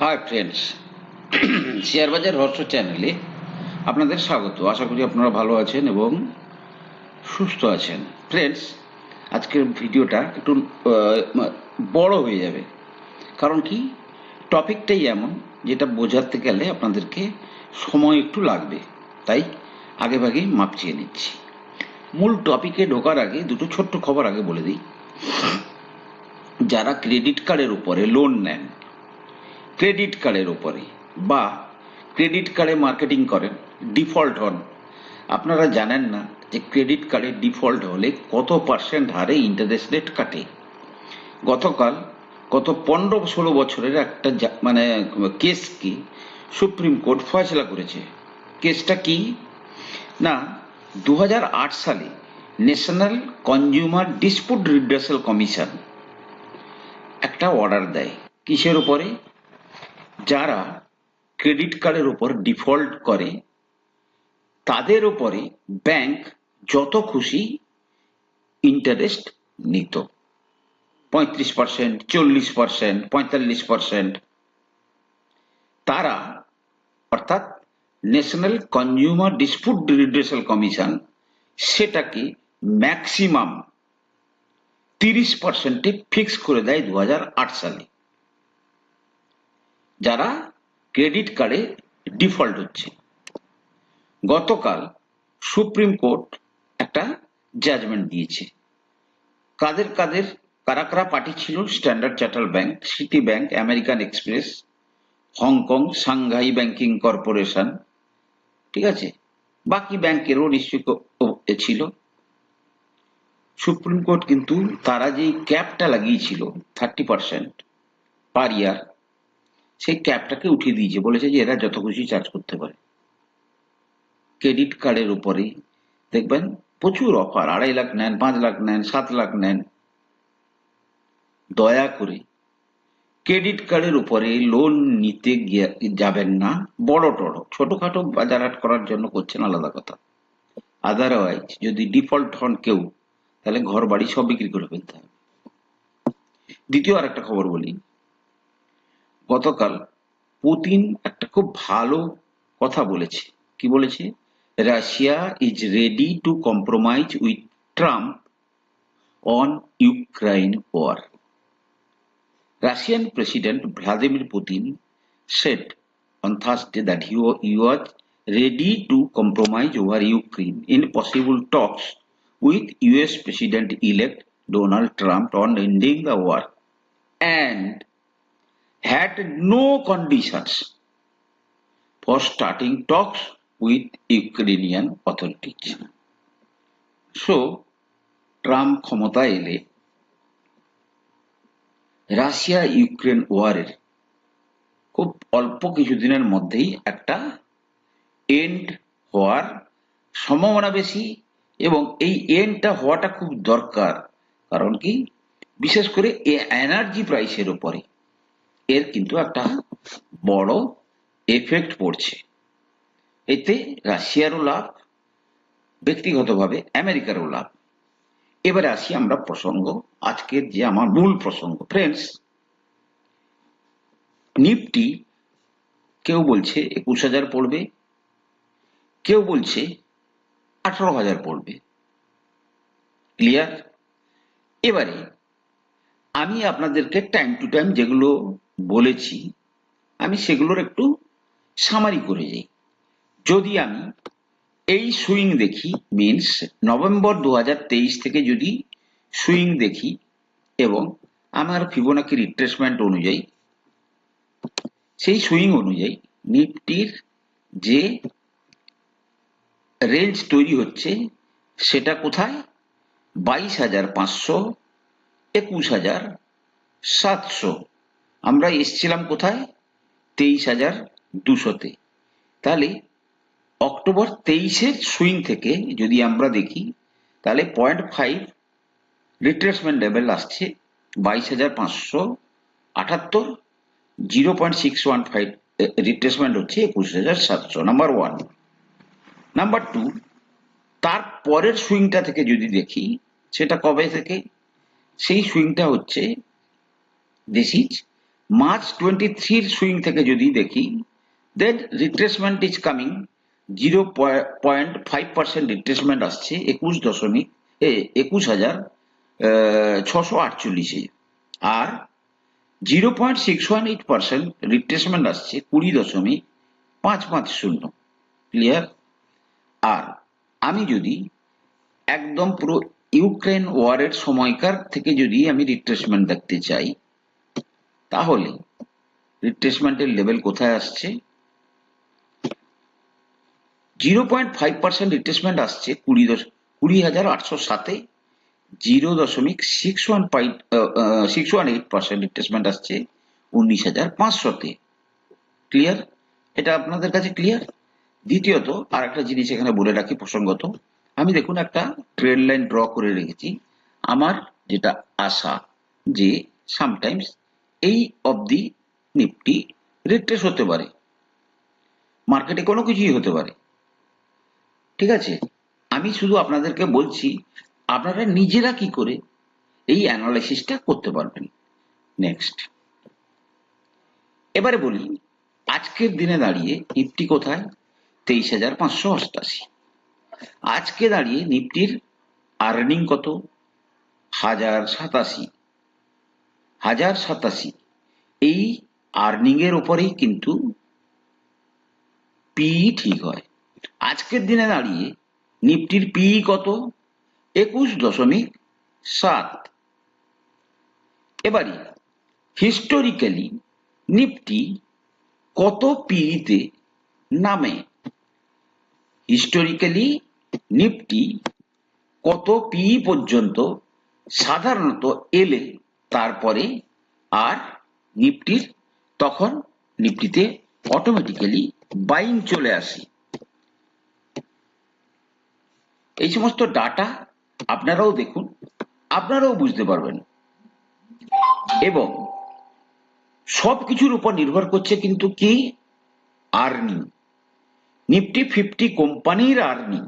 Hi friends share বাজার রহস্য চ্যানেলে আপনাদের স্বাগত। আশা করি আপনারা ভালো আছেন এবং সুস্থ আছেন। ফ্রেন্ডস আজকের ভিডিওটা একটু বড় হয়ে যাবে। কারণ কি? টপিকটাই এমন, যেটা বোঝাতে গেলে আপনাদেরকে সময় একটু লাগবে। তাই আগে ভাগেই মাপ চেয়ে নিচ্ছি। মূল টপিকে ঢোকার আগে দুটো ছোট্ট খবর আগে বলে দিই। যারা ক্রেডিট কার্ডের উপরে লোন নেন ক্রেডিট কার্ডের ওপরে বা ক্রেডিট কার্ডে মার্কেটিং করেন, ডিফল্ট হন। আপনারা জানেন না যে ক্রেডিট কার্ডে ডিফল্ট হলে কত পার্সেন্ট হারে ইন্টারেস্ট রেট কাটে। গতকাল, গত পনেরো ষোলো বছরের একটা মানে কেসকে সুপ্রিম কোর্ট ফয়সলা করেছে। কেসটা কি? না দু হাজার আট সালে national consumer dispute redressal commission একটা অর্ডার দেয়। কিসের উপরে? যারা ক্রেডিট কার্ডের উপর ডিফল্ট করে, তাদের উপরে ব্যাংক যত খুশি ইন্টারেস্ট নিত। পঁয়ত্রিশ পার্সেন্ট চল্লিশ পার্সেন্ট পঁয়তাল্লিশ পার্সেন্ট তারা, অর্থাৎ national consumer dispute redressal commission সেটাকে ম্যাক্সিমাম তিরিশ পার্সেন্টে ফিক্স করে দেয় দু হাজার আট সালে। যারা ক্রেডিট কার্ডে ডিফল্ট হচ্ছে। গতকাল সুপ্রিম কোর্ট একটা জাজমেন্ট দিয়েছে। কাদের কাদের, কারা কারা পার্টি ছিল? Standard Chartered Bank Citi Bank American Express Hong Kong Shanghai Banking Corporation ঠিক আছে? বাকি ব্যাংকেরও নিশ্চয়ই কো- ছিল। সুপ্রিম কোর্ট কিন্তু তারা যে ক্যাপটা লাগিয়েছিল থার্টি পার্সেন্ট পার ইয়ার সেই ক্যাপটাকে উঠিয়ে দিয়েছে। বলেছে যে এরা যত খুশি চার্জ করতে পারে। ক্রেডিট কার্ডের উপরে দেখবেন প্রচুর অফার আড়াই লাখ নেন, পাঁচ লাখ নেন, সাত লাখ নেন। দয়া করে ক্রেডিট কার্ডের উপরে লোন নিতে যাবেন না। বড় টড়, ছোটখাটো বাজার হাট করার জন্য করছেন আলাদা কথা। আদারওয়াইজ যদি ডিফল্ট হন কেউ, তাহলে ঘর বাড়ি সব বিক্রি করে ফেলতে হবে। দ্বিতীয় আর একটা খবর বলি। গতকাল পুতিন একটা খুব ভালো কথা বলেছে। কি বলেছে? Russia is ready to compromise with Trump on Ukraine war Russian president Vladimir Putin said on Thursday that he was ready to compromise over Ukraine in possible talks with US president elect Donald Trump on ending the war and had no conditions for starting talks with Ukrainian authorities. So, Trump ক্ষমতা এলে Russia Ukraine ওয়ারের খুব অল্প কিছুদিনের মধ্যেই একটা and হওয়ার সম্ভাবনা বেশি এবং এই এন্ডটা হওয়াটা খুব দরকার। কারণ কি? বিশেষ করে এ এনার্জি প্রাইসের উপরে। এর কিন্তু একটা বড় এফেক্ট পড়ছে। এতে রাশিয়ারও লাভ, ব্যক্তিগতভাবে আমেরিকারও লাভ। এবারে আসি আমরা প্রসঙ্গ, আজকের যে আমার মূল প্রসঙ্গ। ফ্রেন্ডস নিফটি কেউ বলছে একুশ হাজার পড়বে, কেউ বলছে আঠারো হাজার পড়বে। ক্লিয়ার এবারে আমি আপনাদেরকে টাইম টু টাইম যেগুলো বলেছি, আমি সেগুলোর একটু সামারি করে যাই যদি আমি এই সুইং দেখি মিনস নভেম্বর দু হাজার তেইশ থেকে যদি সুইং দেখি এবং আমার ফিবোনাকি রিট্রেসমেন্ট অনুযায়ী, সেই সুইং অনুযায়ী নিফটির যে রেঞ্জ তৈরি হচ্ছে, সেটা কোথায়? বাইশ হাজার পাঁচশো একুশ হাজার সাতশো। আমরা এসছিলাম কোথায়? তেইশ হাজার দুশোতে। তাহলে অক্টোবর তেইশের সুইং থেকে যদি আমরা দেখি, তাহলে পয়েন্ট ফাইভ রিট্রেসমেন্ট লেভেল আসছে বাইশ হাজার পাঁচশো আটাত্তর। Zero point six one five retracement হচ্ছে একুশ হাজার সাতশো, নাম্বার ওয়ান। নাম্বার টু তার পরের সুইংটা থেকে যদি দেখি, সেটা কবে থেকে? সেই সুইংটা হচ্ছে দিস ইজ মার্চ টোয়েন্টি থ্রির সুইং থেকে যদি দেখি then retracement is coming zero point five percent retracement আসছে, একুশ দশমিক একুশ হাজার ছশো আটচল্লিশে। আর zero point six one eight percent retracement আসছে, কুড়ি দশমিক পাঁচ পাঁচ শূন্য। ক্লিয়ার আর আমি যদি একদম পুরো ইউক্রেন ওয়ারের সময়কার থেকে যদি আমি রিট্রেসমেন্ট দেখতে চাই, তাহলে রিট্রেসমেন্টের লেভেল কোথায় আসছে? Zero point five percent retracement আসছে কুড়ি দশ, কুড়ি হাজার আটশো সাতে। জিরো দশমিক six one point six one eight percent retracement আসছে উনিশ হাজার পাঁচশোতে। ক্লিয়ার? এটা আপনাদের কাছে ক্লিয়ার? দ্বিতীয়ত আর একটা জিনিস এখানে বলে রাখি প্রসঙ্গত আমি দেখুন একটা ট্রেড লাইন ড্র করে রেখেছি। আমার যেটা আশা যে সামটাইমস এই অবধি নিফটি রিট্রেস হতে পারে। মার্কেটে কোনো কিছুই হতে পারে। ঠিক আছে? আমি শুধু আপনাদেরকে বলছি, আপনারা নিজেরা কি করে এই অ্যানালাইসিসটা করতে পারবেন? নেক্সট এবারে বলি, আজকের দিনে দাঁড়িয়ে নিফটি কোথায়? তেইশ হাজার পাঁচশো অষ্টাশি। আজকে দাঁড়িয়ে নিফটির আর্নিং কত? হাজার সাতাশি। হাজার সাতাশি। এই আর্নিং এর উপরেই কিন্তু পি ঠিক হয়। আজকের দিনে দাঁড়িয়ে নিফটির পি কত? একুশ দশমিক সাত। এবারে হিস্টোরিক্যালি নিফটি কত পিতে নামে? হিস্টোরিক্যালি নিফটি কত পি পর্যন্ত সাধারণত এলে তারপরে আর নিফটির তখন নিফটিতে অটোমেটিক্যালি বাইং চলে আসে। এই সমস্ত ডাটা আপনারাও দেখুন, আপনারাও বুঝতে পারবেন। এবং সব কিছুর উপর নির্ভর করছে কিন্তু কি? আর্নিং নিফটি ফিফটি কোম্পানির আর্নিং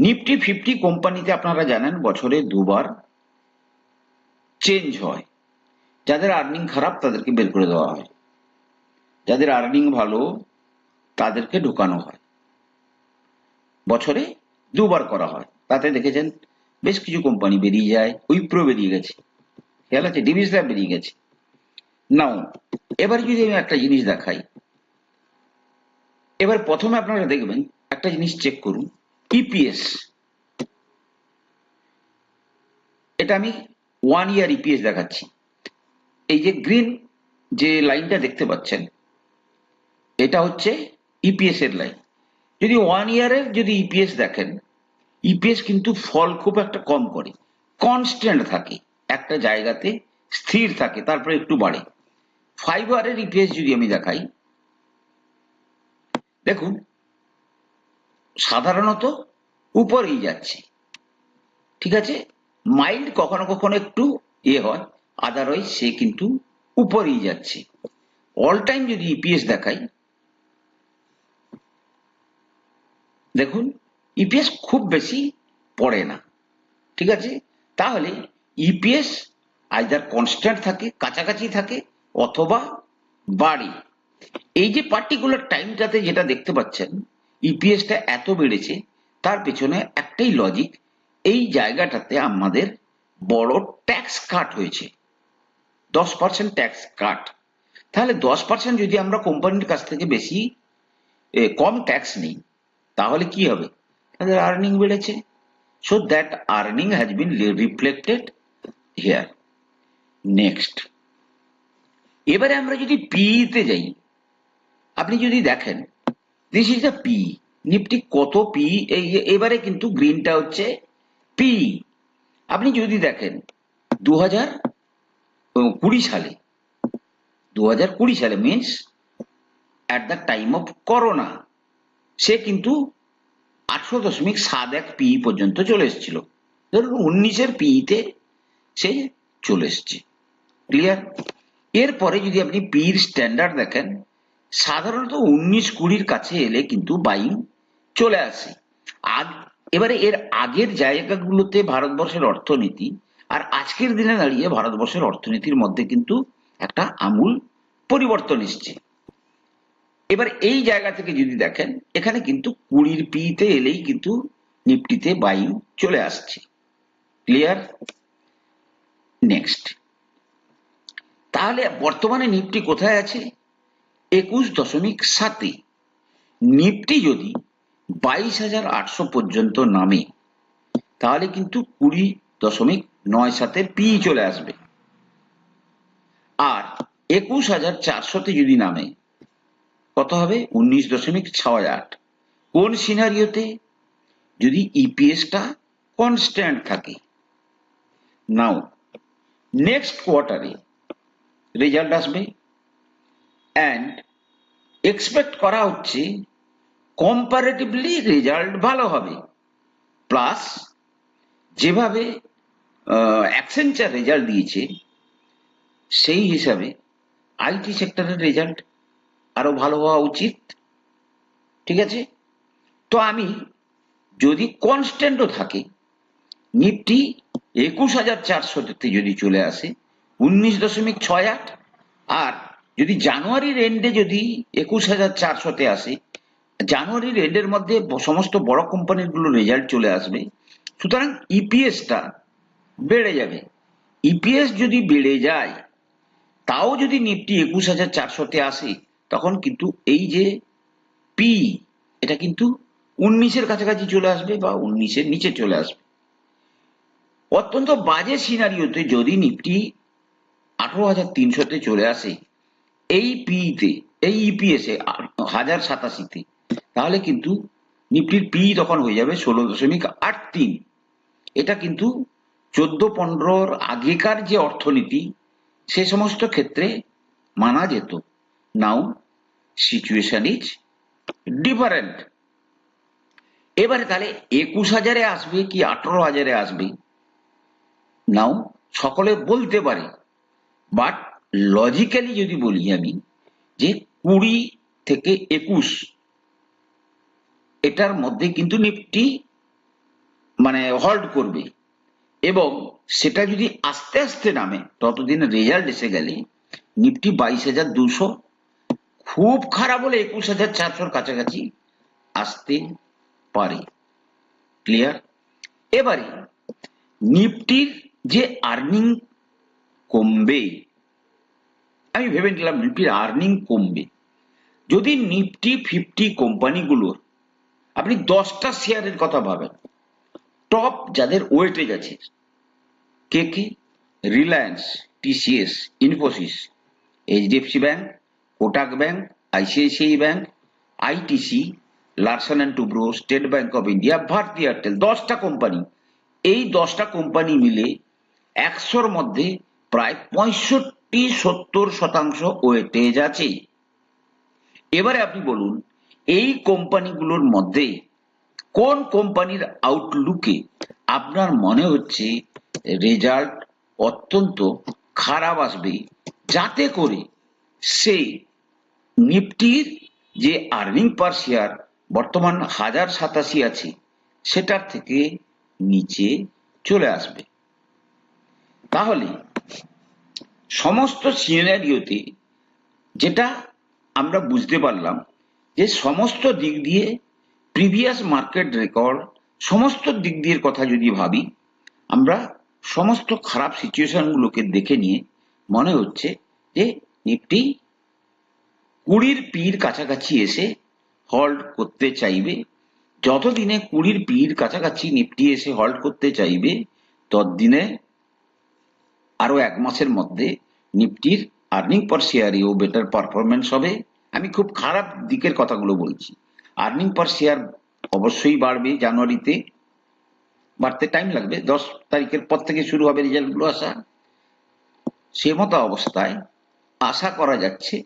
নিফটি ফিফটি কোম্পানিতে আপনারা জানেন, বছরে দুবার চেঞ্জ হয়। যাদের আর্নিং খারাপ, তাদেরকে বের করে দেওয়া হয়। যাদের আর্নিং ভালো, তাদেরকে ঢোকানো হয়। বছরে দুবার করা হয়। তাতে দেখেছেন, বেশ কিছু কোম্পানি বেরিয়ে যায়। উইপ্রো বেরিয়ে গেছে। খেয়াল আছে? ডিভিস ল্যাব বেরিয়ে গেছে। নাও এবার যদি আমি একটা জিনিস দেখাই, এবার প্রথমে আপনারা দেখবেন, একটা জিনিস চেক করুন। ইপিএস এটা আমি ওয়ান ইয়ার ইপিএস দেখাচ্ছি। এই যে গ্রিন যে লাইনটা দেখতে পাচ্ছেন, এটা হচ্ছে ইপিএস এর লাইন যদি ওয়ান ইয়ারের যদি ইপিএস দেখেন ইপিএস কিন্তু ফল খুব একটা কম করে। কনস্ট্যান্ট থাকে। একটা জায়গাতে স্থির থাকে, তারপরে একটু বাড়ে। ফাইভ আরের ইপিএস যদি আমি দেখাই, দেখুন সাধারণত উপরেই যাচ্ছে। ঠিক আছে? মাইল্ড কখনো কখনো একটু ইয়ে হয় আদারওয়াইজ সে কিন্তু উপরেই যাচ্ছে। অল টাইম যদি ইপিএস দেখাই, দেখুন ইপিএস খুব বেশি পড়ে না। ঠিক আছে? তাহলে ইপিএস আইদার কনস্ট্যান্ট থাকে, কাছাকাছি থাকে, অথবা বাড়ে। এই যে পার্টিকুলার টাইমটাতে যেটা দেখতে পাচ্ছেন ইপিএসটা এত বেড়েছে, তার পেছনে একটাই লজিক এই জায়গাটাতে আমাদের বড় ট্যাক্স কাট হয়েছে। দশ পার্সেন্ট ট্যাক্স কাট তাহলে দশ পার্সেন্ট যদি আমরা কোম্পানির কাছ থেকে বেশি কম ট্যাক্স নিই, তাহলে কি হবে? তাদের আর্নিং বেড়েছে। So that earning has been reflected here next এবারে আমরা যদি পিতে যাই, আপনি যদি দেখেন this is the P Nifty কত পি এই এবারে কিন্তু গ্রিনটা হচ্ছে পি আপনি যদি দেখেন দু হাজার কুড়ি সালে দু হাজার কুড়ি সালে means at the time of corona সে কিন্তু আটশো দশমিক সাত এক পি পর্যন্ত চলে এসেছিল। ধরুন উনিশের পিতে সে চলে এসছে। ক্লিয়ার এরপরে যদি আপনি পির স্ট্যান্ডার্ড দেখেন সাধারণত উনিশ কুড়ির কাছে এলে কিন্তু বাইং চলে আসে। আগ, এবারে এর আগের জায়গাগুলোতে ভারতবর্ষের অর্থনীতি আর আজকের দিনে দাঁড়িয়ে ভারতবর্ষের অর্থনীতির মধ্যে কিন্তু একটা আমূল পরিবর্তন এসছে। এবার এই জায়গা থেকে যদি দেখেন, এখানে কিন্তু কুড়ির পিতে এলেই কিন্তু নিফটিতে বাইং চলে আসছে। ক্লিয়ার? নেক্সট। তাহলে বর্তমানে নিফটি কোথায় আছে? একুশ দশমিক সাতে। নিফটি যদি বাইশ হাজার আটশো পর্যন্ত নামে, তাহলে কিন্তু কুড়ি দশমিক নয় সাতে পি চলে আসবে। আর একুশ হাজার চারশোতে যদি নামে, কত হবে? উনিশ দশমিক ছয় আট। কোন সিনারিওতে? যদি ইপিএসটা কনস্ট্যান্ট থাকে। নাও, নেক্সট কোয়ার্টারে রেজাল্ট আসবে। অ্যান্ড এক্সপেক্ট করা হচ্ছে কম্পারেটিভলি রেজাল্ট ভালো হবে। প্লাস যেভাবে অ্যাক্সেঞ্চার রেজাল্ট দিয়েছে, সেই হিসাবে আইটি সেক্টরের রেজাল্ট আরও ভালো হওয়া উচিত। ঠিক আছে? তো আমি যদি কনস্ট্যান্টও থাকে, নিফটি একুশ হাজার চারশোতে যদি চলে আসে, উনিশ দশমিক ছয় আট, আর যদি জানুয়ারির এন্ডে যদি একুশ হাজার চারশোতে আসে, জানুয়ারির এন্ডের মধ্যে সমস্ত বড় কোম্পানিগুলো রেজাল্ট চলে আসবে। সুতরাং ইপিএসটা বেড়ে যাবে। ইপিএস যদি বেড়ে যায়, তাও যদি নিফটি একুশ হাজার চারশোতে আসে, তখন কিন্তু এই যে পি এটা কিন্তু উনিশের কাছাকাছি চলে আসবে বা উনিশের নিচে চলে আসবে। অত্যন্ত বাজে সিনারিওতে যদি নিফটি আঠারো হাজার তিনশোতে চলে আসে এই পিতে এই ইপিএস এ হাজার সাতাশিতে, তাহলে কিন্তু নিফটির পি তখন হয়ে যাবে ষোলো দশমিক আট তিন। এটা কিন্তু চোদ্দ পনেরোর আগেকার যে অর্থনীতি, সে সমস্ত ক্ষেত্রে মানা যেত। নাও সিচুয়েশন ইজ ডিফারেন্ট এবারে তাহলে একুশ হাজারে আসবে কি আঠারো হাজারে আসবে? নাও সকলে বলতে পারে বাট লজিক্যালি যদি বলি আমি, যে কুড়ি থেকে একুশ, এটার মধ্যে কিন্তু নিফটি মানে হল্ড করবে। এবং সেটা যদি আস্তে আস্তে নামে, ততদিন রেজাল্ট এসে গেলে নিফটি বাইশ হাজার দুশো, খুব খারাপ হলে একুশ হাজার চারশোর কাছাকাছি আসতে পারে। ক্লিয়ার এবারে, নিফটির যে আর্নিং কমবে আমি ভেবে নিলাম নিফটির আর্নিং কমবে। যদি নিফটি ফিফটি কোম্পানিগুলোর আপনি দশটা শেয়ারের কথা ভাবেন টপ যাদের ওয়েটেজ আছে, কে কে? Reliance TCS Infosys HDFC bank Kotak bank ICICI bank ITC Larsen and Toubro State Bank of India Bharti Airtel দশটা কোম্পানি এই দশটা কোম্পানি মিলে একশোর মধ্যে প্রায় পঁয়ষট্টি সত্তর শতাংশ ওয়েটেজ আছে এবারে আপনি বলুন, এই কোম্পানিগুলোর মধ্যে কোন কোম্পানির আউটলুকে আপনার মনে হচ্ছে রেজাল্ট অত্যন্ত খারাপ আসবে? যাতে করে সেই নিফটির যে আর্নিং পার বর্তমান হাজার সাতাশি আছে, সেটার থেকে নিচে চলে আসবে। তাহলে সমস্ত সিনারিওতে যেটা আমরা বুঝতে পারলাম যে সমস্ত দিক দিয়ে প্রিভিয়াস মার্কেট রেকর্ড সমস্ত দিক দিয়ে কথা যদি ভাবি, আমরা সমস্ত খারাপ সিচুয়েশনগুলোকে দেখে নিয়ে মনে হচ্ছে যে নিফটি কুড়ির পির কাছাকাছি এসে হল্ড করতে চাইবে। যতদিনে কুড়ির পির কাছাকাছি নিফটি এসে হল্ড করতে চাইবে, ততদিনে আরও এক মাসের মধ্যে নিফটির আর্নিং পার শেয়ারেও বেটার পারফরমেন্স হবে। আমি খুব খারাপ দিকের কথাগুলো বলছি। আর্নিং পার শেয়ার অবশ্যই বাড়বে জানুয়ারিতে। বাড়তে টাইম লাগবে। দশ তারিখের পর থেকে শুরু হবে রেজাল্টগুলো আসা। সে মতো অবস্থায় আশা করা যাচ্ছে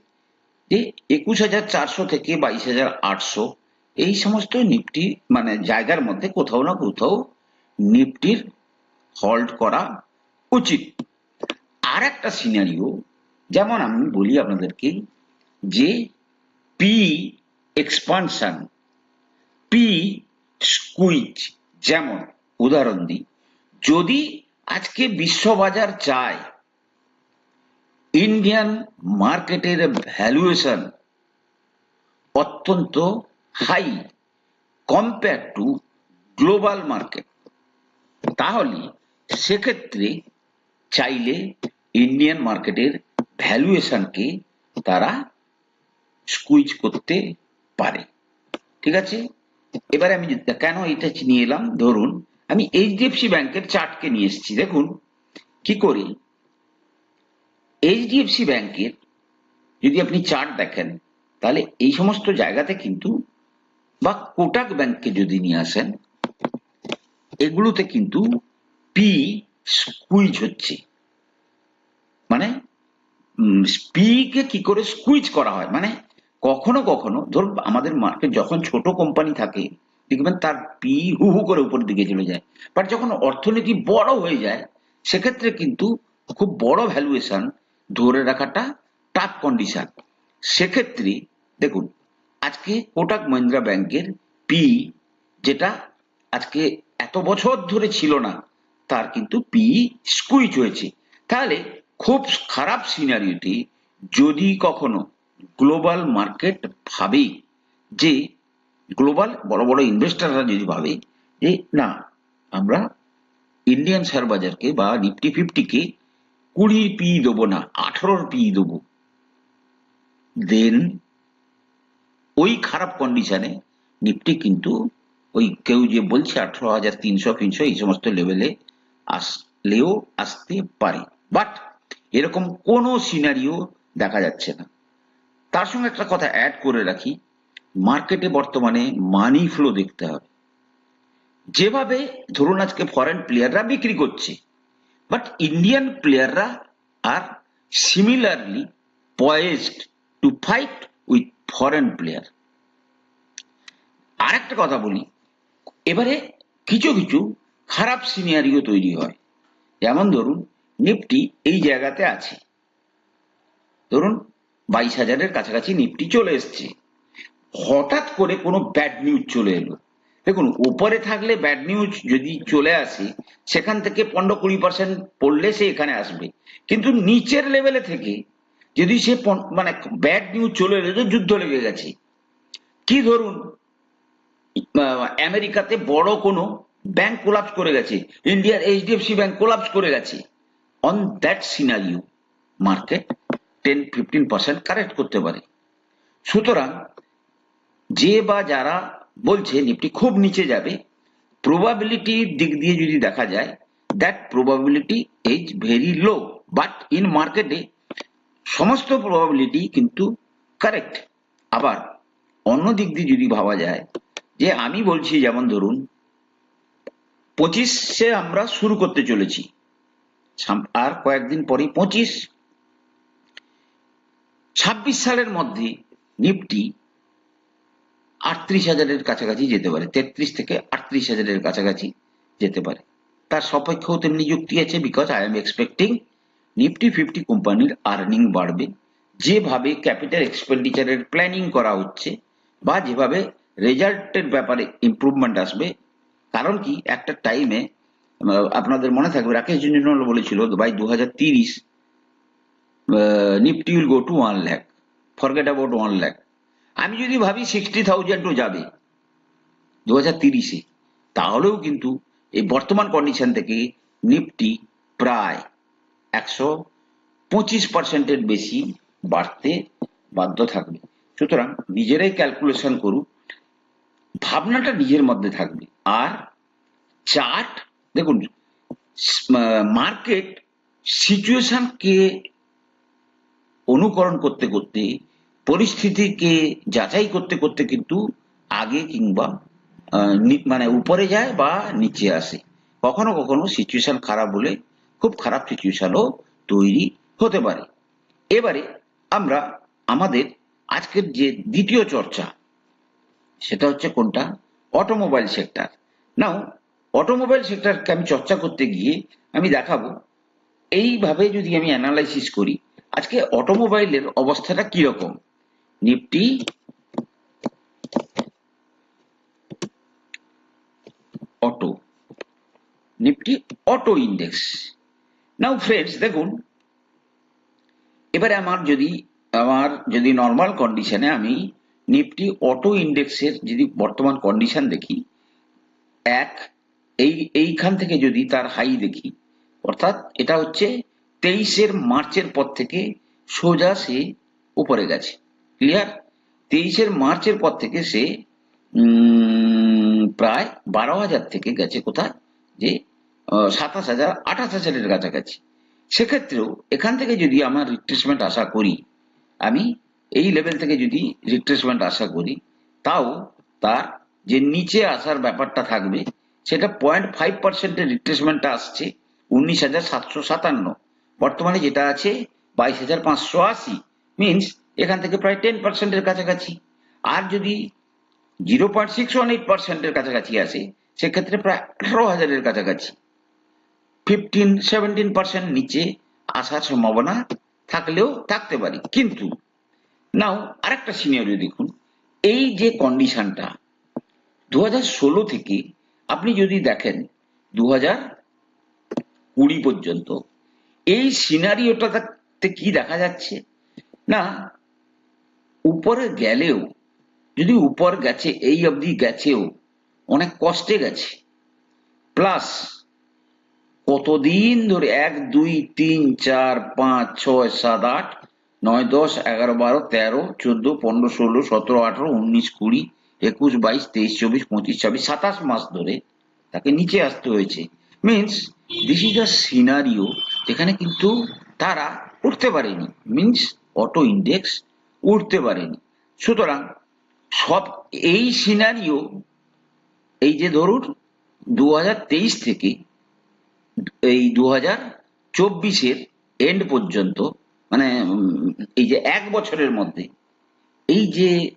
যে একুশ হাজার চারশো থেকে বাইশ হাজার আটশো এই সমস্ত নিফটি মানে জায়গার মধ্যে কোথাও না কোথাও নিফটির হল্ড করা উচিত। আর একটা সিনারিও যেমন আমি বলি আপনাদেরকে যে পি এক্সপানশন পি স্কুইজ যেমন উদাহরণ দিই, যদি আজকে বিশ্ববাজার চায় ইন্ডিয়ান মার্কেটের ভ্যালুয়েশন অত্যন্ত high compare to global market তাহলে সেক্ষেত্রে চাইলে ইন্ডিয়ান মার্কেটের ভ্যালুয়েশনকে তারা স্কুইজ করতে পারে। ঠিক আছে? এবারে আমি কেন এটা নিয়ে এলাম? ধরুন, আমি এইচডিএফসি ব্যাংকের চার্টকে নিয়ে এসেছি। দেখুন, কি করি? এইচডিএফসি ব্যাংকের যদি আপনি চার্ট দেখেন, তাহলে এই সমস্ত জায়গাতে কিন্তু বা কোটাক ব্যাংককে যদি নিয়ে আসেন, এগুলোতে কিন্তু পি স্কুইজ হচ্ছে। মানে পি কে করে স্কুইজ করা হয়? মানে কখনো কখনো, ধরুন আমাদের মার্কেট যখন ছোট কোম্পানি থাকে, দেখবেন তার পি হু হু করে উপরের দিকে চলে যায়। বাট যখন অর্থনীতি বড় হয়ে যায়, সেক্ষেত্রে কিন্তু খুব বড় ভ্যালুয়েশন ধরে রাখাটা টাফ কন্ডিশন সেক্ষেত্রে, দেখুন, আজকে কোটাক মহিন্দ্রা ব্যাংকের পি যেটা আজকে এত বছর ধরে ছিল না, তার কিন্তু পি স্কুইজ হয়েছে। তাহলে খুব খারাপ সিনারিওতে যদি কখনো গ্লোবাল মার্কেট ভাবে যে গ্লোবাল বড় বড় ইনভেস্টাররা যদি ভাবে যে না, আমরা ইন্ডিয়ান শেয়ার বাজারকে বা নিফটি ফিফটিকে কুড়ি পি দেবো না আঠারোর পি দেবো। দেন ওই খারাপ কন্ডিশনে নিফটি কিন্তু ওই কেউ যে বলছে আঠারো হাজার তিনশো তিনশো এই সমস্ত লেভেলে আসলেও আসতে পারে। বাট এরকম কোনো সিনারিও দেখা যাচ্ছে না। তার সঙ্গে একটা কথা অ্যাড করে রাখি মার্কেটে বর্তমানে মানি ফ্লো দেখতে হবে। যেভাবে ধরুন আজকে ফরেন প্লেয়াররা বিক্রি করছে বাট ইন্ডিয়ান প্লেয়াররা আর similarly poised to fight with foreign player আরেকটা কথা বলি, এবারে কিছু কিছু খারাপ সিনারিও তৈরি হয়। যেমন ধরুন নিফটি এই জায়গাতে আছে। ধরুন বাইশ হাজারের কাছাকাছি নিফটি চলে এসছে। হঠাৎ করে কোনো ব্যাড নিউজ চলে এলো। দেখুন উপরে থাকলে ব্যাড নিউজ যদি চলে আসে, সেখান থেকে পনেরো কুড়ি পার্সেন্ট পড়লে সে এখানে আসবে। কিন্তু নিচের লেভেলে থেকে যদি সে মানে ব্যাড নিউজ চলে এলো যুদ্ধ লেগে গেছে। কি ধরুন আমেরিকাতে বড় কোনো ব্যাংক কোলাপস করে গেছে। ইন্ডিয়ার এইচডিএফসি ব্যাংক কোলাপস করে গেছে। On that scenario market ten fifteen percent correct করতে পারে। সুতরাং, যে বা যারা বলছে নিফটি খুব নিচে যাবে প্রবাবিলিটির দিক দিয়ে যদি দেখা যায় that probability is very low but in মার্কেটে সমস্ত প্রবাবিলিটি কিন্তু কারেক্ট আবার, অন্য দিক দিয়ে যদি ভাবা যায়, যে আমি বলছি যেমন ধরুন, পঁচিশে আমরা শুরু করতে চলেছি আর কয়েকদিন পরে পঁচিশ। ছাব্বিশ সালের মধ্যে নিফটি আটত্রিশ হাজারের কাছাকাছি যেতে পারে, তেত্রিশ থেকে আটত্রিশ হাজারের কাছাকাছি যেতে পারে। তার সপক্ষেও তেমনি যুক্তি আছে because I am expecting Nifty fifty কোম্পানির আর্নিং বাড়বে। যেভাবে ক্যাপিটাল এক্সপেন্ডিচারের প্ল্যানিং করা হচ্ছে বা যেভাবে রেজাল্টের ব্যাপারে ইমপ্রুভমেন্ট আসবে, কারণ কি? একটা টাইমে আপনাদের মনে থাকবে, রাকেশ জুনিয়র বলেছিল বাই দু হাজার তিরিশ Nifty will go to one lakh forget about one lakh আমি যদি ভাবি সিক্সটি থাউজেন্ডও যাবে দু হাজার তিরিশে, তাহলেও কিন্তু এই বর্তমান কন্ডিশন থেকে নিফটি প্রায় একশো পঁচিশ পার্সেন্টের বেশি বাড়তে বাধ্য থাকবে। সুতরাং নিজেরাই ক্যালকুলেশন করুক ভাবনাটা নিজের মধ্যে থাকবে। আর চার্ট দেখুন মার্কেট সিচুয়েশনকে অনুকরণ করতে করতে, পরিস্থিতিকে যাচাই করতে করতে কিন্তু আগে কিংবা মানে উপরে যায় বা নিচে আসে। কখনো কখনো সিচুয়েশন খারাপ হলে খুব খারাপ সিচুয়েশনও তৈরি হতে পারে। এবারে আমরা আমাদের আজকের যে দ্বিতীয় চর্চা, সেটা হচ্ছে কোনটা? অটোমোবাইল সেক্টর নাও অটোমোবাইল সেক্টরকে আমি চর্চা করতে গিয়ে আমি দেখাবো, এইভাবে যদি আমি অ্যানালাইসিস করি, আজকে অটোমোবাইলের অবস্থাটা কীরকম? Nifty, auto Nifty auto index now friends দেখুন, এবারে আমার যদি আমার যদি নর্মাল কন্ডিশনে আমি নিফটি অটো ইন্ডেক্সের যদি বর্তমান কন্ডিশন দেখি, এক এই, এইখান থেকে যদি তার হাই দেখি, অর্থাৎ এটা হচ্ছে তেইশের মার্চের পর থেকে সোজা সে উপরে গেছে। ক্লিয়ার তেইশের মার্চের পর থেকে সে প্রায় বারো হাজার থেকে গেছে কোথায়? যে সাতাশ হাজার, আঠাশ হাজারের কাছাকাছি। সেক্ষেত্রেও এখান থেকে যদি আমার রিট্রেসমেন্ট আশা করি, আমি এই লেভেল থেকে যদি রিট্রেসমেন্ট আশা করি, তাও তার যে নিচে আসার ব্যাপারটা থাকবে সেটা পয়েন্ট ফাইভ পার্সেন্টের রিট্রেসমেন্টটা আসছে উনিশ হাজার সাতশো সাতান্ন। বর্তমানে যেটা আছে বাইশ হাজার পাঁচশো আশি। মিনস এখান থেকে প্রায় টেন পার্সেন্টের কাছাকাছি। আর যদি zero point six one eight পার্সেন্টের কাছাকাছি আসে, সেক্ষেত্রে প্রায় আঠারো হাজারের কাছাকাছি। ফিফটিন সেভেন্টিন পার্সেন্ট নিচে আসার সম্ভাবনা থাকলেও থাকতে পারি। কিন্তু নাও আরেকটা সিনিয়রিও দেখুন। এই যে কন্ডিশনটা দু হাজার ষোলো থেকে আপনি যদি দেখেন দু কুড়ি পর্যন্ত, এই সিনারিওটাতে কি দেখা যাচ্ছে? না, উপরে গেলেও, যদি উপর গেছে, এই অবধি গেছেও অনেক কষ্টে গেছে। প্লাস কতদিন ধরে, এক, দুই, তিন, চার, পাঁচ, ছয়, সাত, আট, নয়, দশ, এগারো, বারো, তেরো, চোদ্দ, পনেরো, ষোলো, সতেরো, আঠারো, উনিশ, কুড়ি একুশ, বাইশ, তেইশ, চব্বিশ, পঁচিশ, ছাব্বিশ, সাতাশ মাস ধরে তাকে নিচে আসতে হয়েছে। Means this is a scenario যেখানে কিন্তু তারা উঠতে পারেনি। মিনস অটো ইন্ডেক্স উঠতে পারেনি। সুতরাং, সব এই সিনারিও এই যে ধরুন দু হাজার তেইশ থেকে এই দু হাজার চব্বিশের এন্ড পর্যন্ত মানে এই যে এক বছরের মধ্যে, এই যে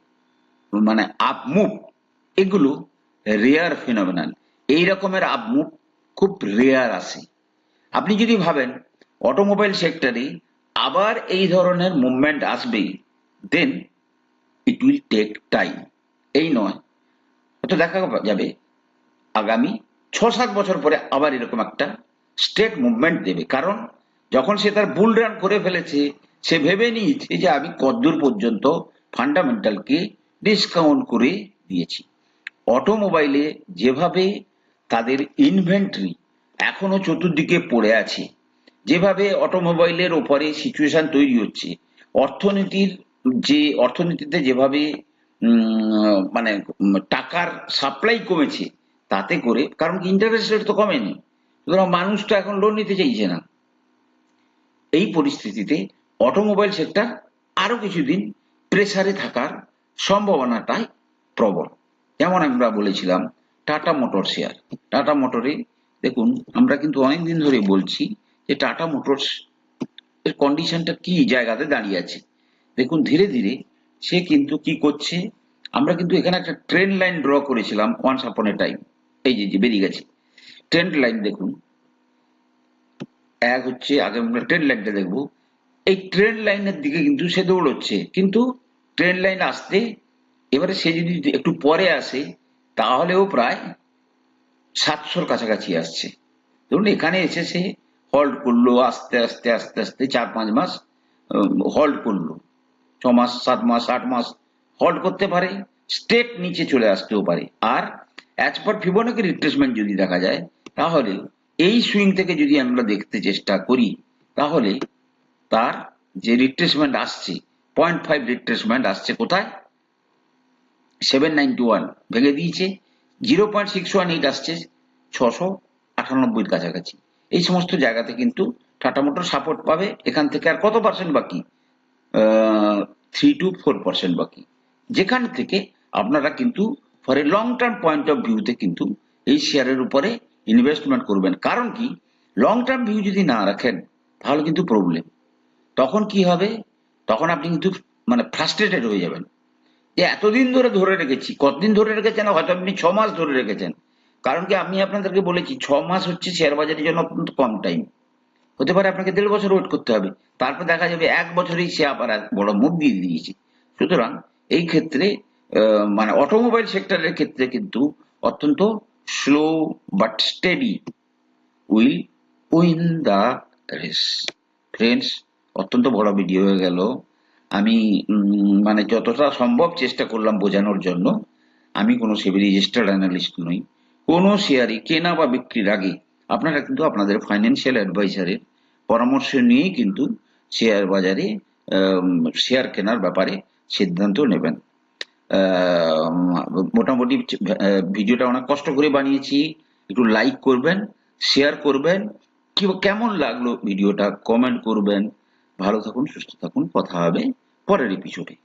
মানে আপমুভ, এগুলো রেয়ার ফিনোমিনাল এই রকমের আপমুভ খুব রেয়ার আসে আপনি যদি ভাবেন অটোমোবাইল সেক্টরে আবার এই ধরনের মুভমেন্ট আসবে then it will take time এই নয়। হয়তো দেখা যাবে, আগামী ছ সাত বছর পরে আবার এরকম একটা স্টেট মুভমেন্ট দেবে। কারণ যখন সে তার বুল রান করে ফেলেছে, সে ভেবে নিয়েছে যে আমি কতদূর পর্যন্ত ফান্ডামেন্টালকে ডিসকাউন্ট করে দিয়েছি। অটোমোবাইলে যেভাবে তাদের ইনভেন্টরি এখনও চতুর্দিকে পড়ে আছে, যেভাবে অটোমোবাইলের ওপরে সিচুয়েশন তৈরি হচ্ছে, অর্থনীতির যে, অর্থনীতিতে যেভাবে মানে টাকার সাপ্লাই কমেছে, তাতে করে, কারণ ইন্টারেস্ট রেট তো কমেনি, সুতরাং মানুষ তো এখন লোন নিতে চাইছে না। এই পরিস্থিতিতে অটোমোবাইল সেক্টর আরও কিছুদিন প্রেসারে থাকার সম্ভাবনাটাই প্রবল। যেমন আমরা বলেছিলাম, টাটা মোটর শেয়ার। টাটা মোটরে দেখুন, আমরা কিন্তু অনেকদিন ধরে বলছি যে টাটা মোটরস এর কন্ডিশনটা কি জায়গাতে দাঁড়িয়ে আছে। দেখুন, ধীরে ধীরে সে কিন্তু কি করছে, আমরা কিন্তু এখানে একটা ট্রেন লাইন ড্র করেছিলাম ওয়ান্স আপন এ টাইম এই যে বেরিয়ে গেছে। ট্রেন্ড লাইন দেখুন। এক হচ্ছে, আগে আমরা ট্রেন লাইনটা দেখব। এই ট্রেন লাইনের দিকে কিন্তু সে দৌড়চ্ছে। কিন্তু ট্রেন লাইন আসতে, এবারে সে যদি একটু পরে আসে, তাহলেও প্রায় সাতশোর কাছাকাছি আসছে। ধরুন এখানে এসে সে হল্ড করল, আস্তে আস্তে আস্তে আস্তে চার, পাঁচ মাস হল্ড করল। ছ মাস, সাত মাস, আট মাস হল্ড করতে পারে স্টেট নিচে চলে আসতেও পারে। আর অ্যাজ পার ফিবোনাকি রিট্রেসমেন্ট যদি দেখা যায়, তাহলে এই সুইং থেকে যদি আমরা দেখতে চেষ্টা করি, তাহলে তার যে রিট্রেসমেন্ট আসছে পয়েন্ট ফাইভ রিট্রেসমেন্ট আসছে কোথায়? সেভেন নাইনটি ওয়ান ভেঙে দিয়েছে zero point six one eight আসছে, ছশো আটানব্বইয়ের কাছাকাছি। এই সমস্ত জায়গাতে কিন্তু টাটা মোটর সাপোর্ট পাবে, এখান থেকে আর কত পার্সেন্ট বাকি? থ্রি টু ফোর পার্সেন্ট বাকি। যেখান থেকে আপনারা কিন্তু for a long term point of ভিউতে কিন্তু এই শেয়ারের উপরে ইনভেস্টমেন্ট করবেন। কারণ কি? লং টার্ম ভিউ যদি না রাখেন, তাহলে কিন্তু প্রবলেম তখন কি হবে? তখন আপনি কিন্তু মানে ফ্রাস্ট্রেটেড হয়ে যাবেন। যে এতদিন ধরে ধরে রেখেছি, কতদিন ধরে রেখেছেন হয়তো আপনি ছ মাস ধরে রেখেছেন। কারণ কি আমি আপনাদেরকে বলেছি ছ মাস হচ্ছে শেয়ার বাজারের জন্য অত্যন্ত কম টাইম হতে পারে আপনাকে দেড় বছর ওয়েট করতে হবে, তারপর দেখা যাবে এক বছরেই সে আবার বড় মুখ দিয়ে দিয়েছে। সুতরাং এই ক্ষেত্রে মানে অটোমোবাইল সেক্টরের ক্ষেত্রে কিন্তু অত্যন্ত slow but steady will win the race friends অত্যন্ত বড় ভিডিও হয়ে গেল। আমি মানে যতটা সম্ভব চেষ্টা করলাম বোঝানোর জন্য। আমি কোনো সেবি রেজিস্টার্ড অ্যানালিস্ট নই। কোনো শেয়ারই কেনা বা বিক্রির আগে আপনারা কিন্তু আপনাদের ফাইন্যান্সিয়াল অ্যাডভাইজারের পরামর্শ নিয়েই কিন্তু শেয়ার বাজারে শেয়ার কেনার ব্যাপারে সিদ্ধান্ত নেবেন। মোটামুটি ভিডিওটা অনেক কষ্ট করে বানিয়েছি। একটু লাইক করবেন শেয়ার করবেন। কি, কেমন লাগল ভিডিওটা কমেন্ট করবেন। ভালো থাকুন সুস্থ থাকুন কথা হবে পরের এপিসোডে